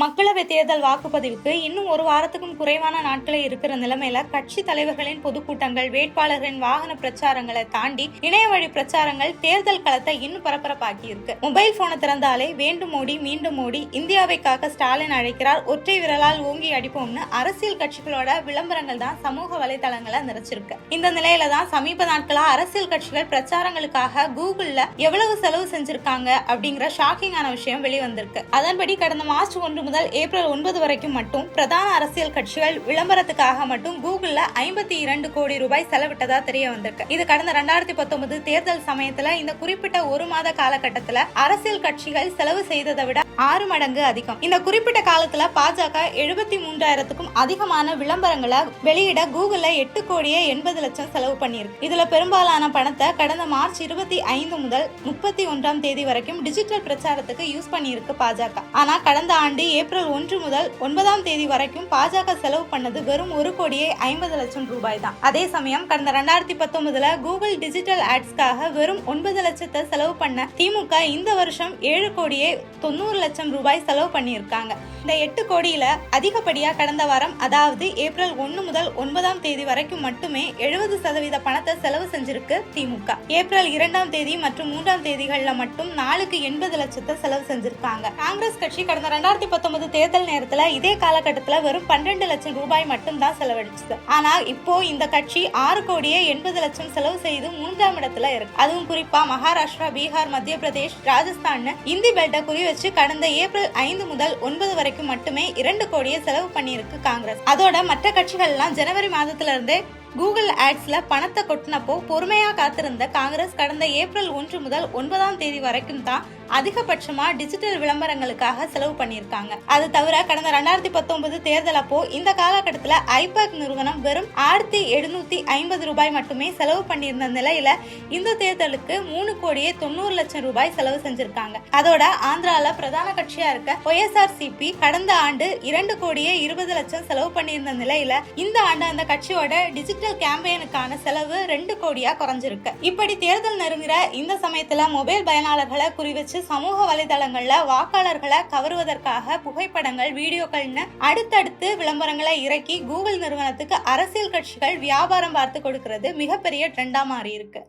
மக்களவை தேர்தல் வாக்குப்பதிவுக்கு இன்னும் ஒரு வாரத்துக்கும் குறைவான நாட்களே இருக்கிற நிலைமையில கட்சி தலைவர்களின் பொதுக்கூட்டங்கள் வேட்பாளர்களின் வாகன பிரச்சாரங்களை தாண்டி இணைய வழி பிரச்சாரங்கள் தேர்தல் களத்தை இன்னும் பரபரப்பாக்கி இருக்கு மொபைல் போனை திறந்தாலே வேண்டும் மோடி மீண்டும் மோடி இந்தியாவை காக்க ஸ்டாலின் அழைக்கிறார் ஒற்றை விரலால் ஓங்கி அடிப்போம்னு அரசியல் கட்சிகளோட விளம்பரங்கள் தான் சமூக வலைதளங்களை நிறைச்சிருக்கு. இந்த நிலையில தான் சமீப நாட்களா அரசியல் கட்சிகள் பிரச்சாரங்களுக்காக கூகுள்ல எவ்வளவு செலவு செஞ்சிருக்காங்க அப்படிங்கிற ஷாக்கிங்கான விஷயம் வெளிவந்திருக்கு. அதன்படி கடந்த மார்ச் ஒன்று முதல் ஏப்ரல் ஒன்பது வரைக்கும் மட்டும் பிரதான அரசியல் கட்சிகள் விளம்பரத்துக்காக மட்டும் கூகுள்ல ஐம்பத்தி இரண்டு கோடி ரூபாய் செலவிட்டதா தெரிய வந்திருக்கு. இது கடந்த ரெண்டாயிரத்தி பத்தொன்பது தேர்தல் சமயத்துல இந்த குறிப்பிட்ட ஒரு மாத காலகட்டத்துல அரசியல் கட்சிகள் செலவு செய்ததை விட ஆறு மடங்கு அதிகம். இந்த குறிப்பிட்ட காலத்துல பாஜக எழுபத்தி மூன்றாயிரத்துக்கும் அதிகமான விளம்பரங்களை வெளியிட கூகுள்ல எட்டு கோடியே எண்பது லட்சம் செலவு பண்ணியிருக்கு. இதுல பெரும்பாலான பணத்தை கடந்த மார்ச் இருபத்தி ஐந்து முதல் முப்பத்தி ஒன்றாம் தேதி வரைக்கும் டிஜிட்டல் பிரச்சாரத்துக்கு யூஸ் பண்ணியிருக்கு பாஜக. ஆனா கடந்த ஆண்டு ஏப்ரல் ஒன்று முதல் ஒன்பதாம் தேதி வரைக்கும் பாஜக செலவு பண்ணது வெறும் ஒரு கோடியே ஐம்பது லட்சம் ரூபாய் தான். அதே சமயம் கடந்த ரெண்டாயிரத்தி பத்தொன்பதுல கூகுள் டிஜிட்டல் ஆட்ஸ்க்காக வெறும் ஒன்பது லட்சத்தை செலவு பண்ண திமுக இந்த வருஷம் ஏழு கோடியே தொண்ணூறு லட்சம் ரூபாய் செலவு பண்ணியிருக்காங்க. இந்த எட்டு கோடியில அதிகப்படியா கடந்த வாரம் அதாவது ஏப்ரல் ஒன்னு முதல் ஒன்பதாம் தேதி வரைக்கும் மட்டுமே எழுபது சதவீத பணத்தை செலவு செஞ்சிருக்கு திமுக. ஏப்ரல் இரண்டாம் தேதி மற்றும் மூன்றாம் தேதிகள்ல மட்டும் நாளுக்கு எண்பது லட்சத்தை செலவு செஞ்சிருக்காங்க. காங்கிரஸ் கட்சி கடந்த ரெண்டாயிரத்தி பத்தொன்பது தேர்தல் நேரத்துல இதே காலகட்டத்துல வெறும் பன்னிரண்டு லட்சம் ரூபாய் மட்டும் தான் செலவழிச்சது. ஆனா இப்போ இந்த கட்சி ஆறு கோடியே எண்பது லட்சம் செலவு செய்து மூன்றாம் இடத்துல இருக்கு. அதுவும் குறிப்பா மகாராஷ்டிரா பீகார் மத்திய பிரதேஷ் ராஜஸ்தான் இந்தி பெல்ட்டை குறி வச்சு கடந்த ஏப்ரல் ஐந்து முதல் ஒன்பது வரைக்கும் மட்டுமே இரண்டு கோடியை செலவு பண்ணியிருக்கு காங்கிரஸ். அதோட மற்ற கட்சிகள்லாம் ஜனவரி மாதத்திலிருந்து கூகுள் ஆட்ஸ்ல பணத்தை கொட்டினப்போ பொறுமையா காத்திருந்த காங்கிரஸ் கடந்த ஏப்ரல் ஒன்று முதல் ஒன்பதாம் தேதி வரைக்கும் தான் அதிகபட்சமா டிஜிட்டல் விளம்பரங்களுக்காக செலவு பண்ணியிருக்காங்க. அது தவிர கடந்த ரெண்டாயிரத்தி பத்தொன்பது தேர்தல் அப்போ இந்த காலகட்டத்தில் ஐபேக் நிறுவனம் வெறும் ஆயிரத்தி எழுநூத்தி ஐம்பது ரூபாய் மட்டுமே செலவு பண்ணியிருந்த நிலையில இந்த தேர்தலுக்கு மூணு கோடியே தொண்ணூறு லட்சம் ரூபாய் செலவு செஞ்சிருக்காங்க. அதோட ஆந்திரால பிரதான கட்சியா இருக்க ஒய்எஸ்ஆர் சிபி கடந்த ஆண்டு இரண்டு கோடியே இருபது லட்சம் செலவு பண்ணியிருந்த நிலையில இந்த ஆண்டு அந்த கட்சியோட டிஜிட்டல் டிஜிட்டல் கேம்பெயினுக்கான செலவு ரெண்டு கோடியா குறைஞ்சிருக்கு. இப்படி தேர்தல் நெருங்குற இந்த சமயத்துல மொபைல் பயனாளர்களை குறிவச்சு சமூக வலைதளங்கள்ல வாக்காளர்களை கவருவதற்காக புகைப்படங்கள் வீடியோக்கள்னு அடுத்தடுத்து விளம்பரங்களை இறக்கி கூகுள் நிறுவனத்துக்கு அரசியல் கட்சிகள் வியாபாரம் பார்த்து கொடுக்கிறது மிகப்பெரிய ட்ரெண்டா மாறி இருக்கு